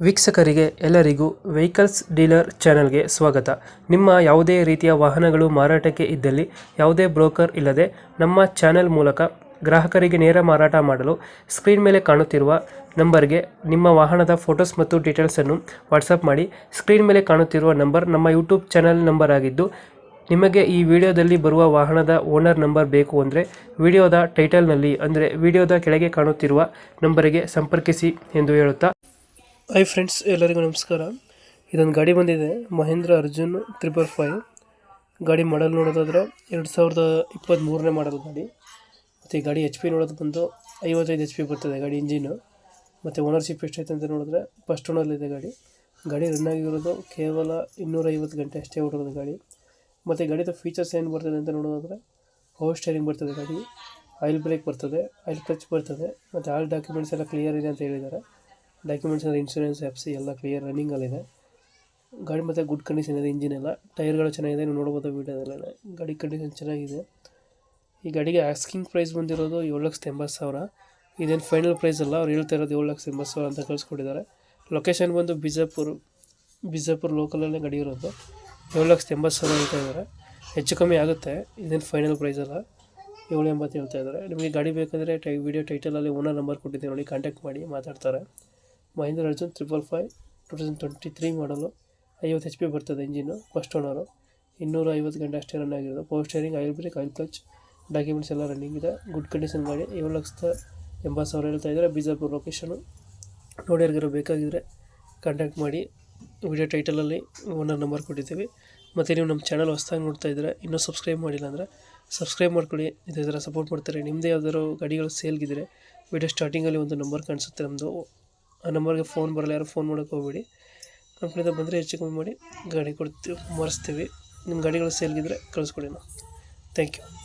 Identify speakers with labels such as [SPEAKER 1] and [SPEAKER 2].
[SPEAKER 1] ವೀಕ್ಷಕರಿಗೆ ಎಲ್ಲರಿಗೂ vehicles dealer ಚಾನಲ್ಗೆ ಸ್ವಾಗತ. ನಿಮ್ಮ ಯಾವುದೇ ರೀತಿಯ ವಾಹನಗಳು ಮಾರಾಟಕ್ಕೆ ಇದ್ದಲ್ಲಿ ಯಾವುದೇ ಬ್ರೋಕರ್ ಇಲ್ಲದೆ ನಮ್ಮ ಚಾನೆಲ್ ಮೂಲಕ ಗ್ರಾಹಕರಿಗೆ ನೇರ ಮಾರಾಟ ಮಾಡಲು ಸ್ಕ್ರೀನ್ ಮೇಲೆ ಕಾಣುತ್ತಿರುವ ನಂಬರ್ಗೆ ನಿಮ್ಮ ವಾಹನದ ಫೋಟೋಸ್ ಮತ್ತು ಡೀಟೇಲ್ಸನ್ನು ವಾಟ್ಸಪ್ ಮಾಡಿ. ಸ್ಕ್ರೀನ್ ಮೇಲೆ ಕಾಣುತ್ತಿರುವ ನಂಬರ್ ನಮ್ಮ ಯೂಟ್ಯೂಬ್ ಚಾನೆಲ್ ನಂಬರ್ ಆಗಿದ್ದು, ನಿಮಗೆ ಈ ವಿಡಿಯೋದಲ್ಲಿ ಬರುವ ವಾಹನದ ಓನರ್ ನಂಬರ್ ಬೇಕು ಅಂದರೆ ವಿಡಿಯೋದ ಟೈಟಲ್ನಲ್ಲಿ ಅಂದರೆ ವಿಡಿಯೋದ ಕೆಳಗೆ ಕಾಣುತ್ತಿರುವ ನಂಬರಿಗೆ ಸಂಪರ್ಕಿಸಿ ಎಂದು ಹೇಳುತ್ತಾ ಹಾಯ್ ಫ್ರೆಂಡ್ಸ್ ಎಲ್ಲರಿಗೂ ನಮಸ್ಕಾರ. ಇದೊಂದು ಗಾಡಿ ಬಂದಿದೆ. Mahindra Arjun triple five. ಗಾಡಿ ಮಾಡಲ್ ನೋಡೋದಾದ್ರೆ ಎರಡು ಸಾವಿರದ ಇಪ್ಪತ್ತ್ಮೂರನೇ ಮಾಡಲ್ ಗಾಡಿ. ಮತ್ತು ಗಾಡಿ ಎಚ್ ಪಿ ನೋಡೋದು ಬಂದು ಐವತ್ತೈದು ಎಚ್ ಪಿ ಬರ್ತದೆ ಗಾಡಿ ಇಂಜಿನು ಮತ್ತು ಓನರ್ಶಿಪ್ ಎಷ್ಟೈತೆ ಅಂತ ನೋಡಿದ್ರೆ ಫಸ್ಟ್ ಓನರ್ಲಿದೆ ಗಾಡಿ. ಗಾಡಿ ರನ್ ಆಗಿರೋದು ಕೇವಲ ಇನ್ನೂರೈವತ್ತು ಗಂಟೆ ಅಷ್ಟೇ ಓಡಿರೋದು ಗಾಡಿ. ಮತ್ತು ಗಾಡಿದ ಫೀಚರ್ಸ್ ಏನು ಬರ್ತದೆ ಅಂತ ನೋಡೋದಾದ್ರೆ ಪವರ್ ಸ್ಟೇರಿಂಗ್ ಬರ್ತದೆ ಗಾಡಿ. ಆಯಿಲ್ ಬ್ರೇಕ್ ಬರ್ತದೆ ಆಯಿಲ್ ಕ್ಲಚ್ ಬರ್ತದೆ, ಮತ್ತು ಆಲ್ ಡಾಕ್ಯುಮೆಂಟ್ಸ್ ಎಲ್ಲ ಕ್ಲಿಯರ್ ಇದೆ ಅಂತ ಹೇಳಿದ್ದಾರೆ. ಡಾಕ್ಯುಮೆಂಟ್ಸ್ ಅಂದರೆ ಇನ್ಶೂರೆನ್ಸ್, ಎಫ್ ಸಿ ಎಲ್ಲ ಕ್ಲಿಯರ್ ರನ್ನಿಂಗಲ್ಲಿದೆ ಗಾಡಿ ಮತ್ತು ಗುಡ್ ಕಂಡೀಷನ್ ಇದೆ ಇಂಜಿನ್ ಎಲ್ಲ. ಟೈರ್ಗಳು ಚೆನ್ನಾಗಿದೆ, ನೀವು ನೋಡ್ಬೋದು ವೀಡಿಯೋದಲ್ಲೆಲ್ಲ. ಗಾಡಿ ಕಂಡೀಷನ್ ಚೆನ್ನಾಗಿದೆ. ಈ ಗಾಡಿಗೆ ಆಸ್ಕಿಂಗ್ ಪ್ರೈಸ್ ಬಂದಿರೋದು ಏಳು ಲಕ್ಷದ ಎಂಬತ್ತು ಸಾವಿರ. ಇದೇನು ಫೈನಲ್ ಪ್ರೈಸ್ ಅಲ್ಲ, ಅವ್ರು ಹೇಳ್ತಾ ಇರೋದು ಏಳು ಲಕ್ಷ ಎಂಬತ್ತು ಸಾವಿರ ಅಂತ ಕಳಿಸ್ಕೊಟ್ಟಿದ್ದಾರೆ. ಲೊಕೇಶನ್ ಬಂದು ಬಿಜಾಪುರ ಬಿಜಾಪುರ ಲೋಕಲಲ್ಲೇ ಗಾಡಿ ಇರೋದು. ಏಳು ಲಕ್ಷದ ಎಂಬತ್ತು ಸಾವಿರ ಹೇಳ್ತಾ ಇದ್ದಾರೆ. ಹೆಚ್ಚು ಕಮ್ಮಿ ಆಗುತ್ತೆ, ಇದೇನು ಫೈನಲ್ ಪ್ರೈಸ್ ಅಲ್ಲ. ಏಳು ಎಂಬತ್ತು ಹೇಳ್ತಾ ಇದ್ದಾರೆ. ನಿಮಗೆ ಗಾಡಿ ಬೇಕಾದರೆ ಟೈ ವಿಡಿಯೋ ಟೈಟಲಲ್ಲಿ ಓನರ್ ನಂಬರ್ ಕೊಟ್ಟಿದ್ದೀನಿ ನೋಡಿ ಕಾಂಟ್ಯಾಕ್ಟ್ ಮಾಡಿ ಮಾತಾಡ್ತಾರೆ. Mahindra Arjun triple five two thousand twenty three model ಐವತ್ತು ಎಚ್ ಪಿ ಬರ್ತದೆ ಇಂಜಿನ್ನು ಫಸ್ಟ್ ಓನರು ಇನ್ನೂರ ಐವತ್ತು ಗಂಟೆ ಅಷ್ಟೇ ರನ್ ಆಗಿರೋದು. Power steering oil brake oil clutch documents ಎಲ್ಲ ರನ್ನಿಂಗ್ ಇದೆ. ಗುಡ್ ಕಂಡೀಷನ್ ಗಾಡಿ. ಏಳು ಲಕ್ಷದ ಎಂಬತ್ತು ಸಾವಿರ ಹೇಳ್ತಾ ಇದ್ದಾರೆ. ಬಿಜಾಪುರ ಲೊಕೇಶನು ನೋಡಿ ಯಾರಿಗಾರು ಬೇಕಾಗಿದ್ದರೆ ಕಾಂಟ್ಯಾಕ್ಟ್ ಮಾಡಿ. ವಿಡಿಯೋ ಟೈಟಲಲ್ಲಿ ಓನರ್ ನಂಬರ್ ಕೊಟ್ಟಿದ್ದೀವಿ. ಮತ್ತು ನೀವು ನಮ್ಮ ಚಾನಲ್ ಹೊಸ್ದಾಗಿ ನೋಡ್ತಾ ಇದ್ದರೆ ಇನ್ನೂ ಸಬ್ಸ್ಕ್ರೈಬ್ ಮಾಡಿಲ್ಲ ಅಂದರೆ ಸಬ್ಸ್ಕ್ರೈಬ್ ಮಾಡ್ಕೊಳ್ಳಿ. ಇದೇ ಥರ ಸಪೋರ್ಟ್ ಮಾಡ್ತಾರೆ. ನಿಮ್ಮದೇ ಯಾವ್ದಾದ್ರು ಗಾಡಿಗಳು ಸೇಲ್ಗಿದ್ರೆ ವಿಡಿಯೋ ಸ್ಟಾರ್ಟಿಂಗಲ್ಲಿ ಒಂದು ನಂಬರ್ ಕಾಣಿಸುತ್ತೆ ನಮ್ಮದು ಆ ನಂಬರ್ಗೆ ಫೋನ್ ಬರಲ್ಲ, ಯಾರು ಫೋನ್ ಮಾಡೋಕ್ಕೆ ಹೋಗಬೇಡಿ. ನಮ್ಮ ಕಡೆಯಿಂದ ಬಂದರೆ ಹೆಚ್ಚು ಕಮ್ಮಿ ಮಾಡಿ ಗಾಡಿ ಕೊಡ್ತೀವಿ, ಮರೆಸ್ತೀವಿ. ನಿಮ್ಮ ಗಾಡಿಗಳು ಸೇಲ್ಗಿದ್ರೆ ಕಳಿಸ್ಕೊಡಿ ನಾವು. Thank you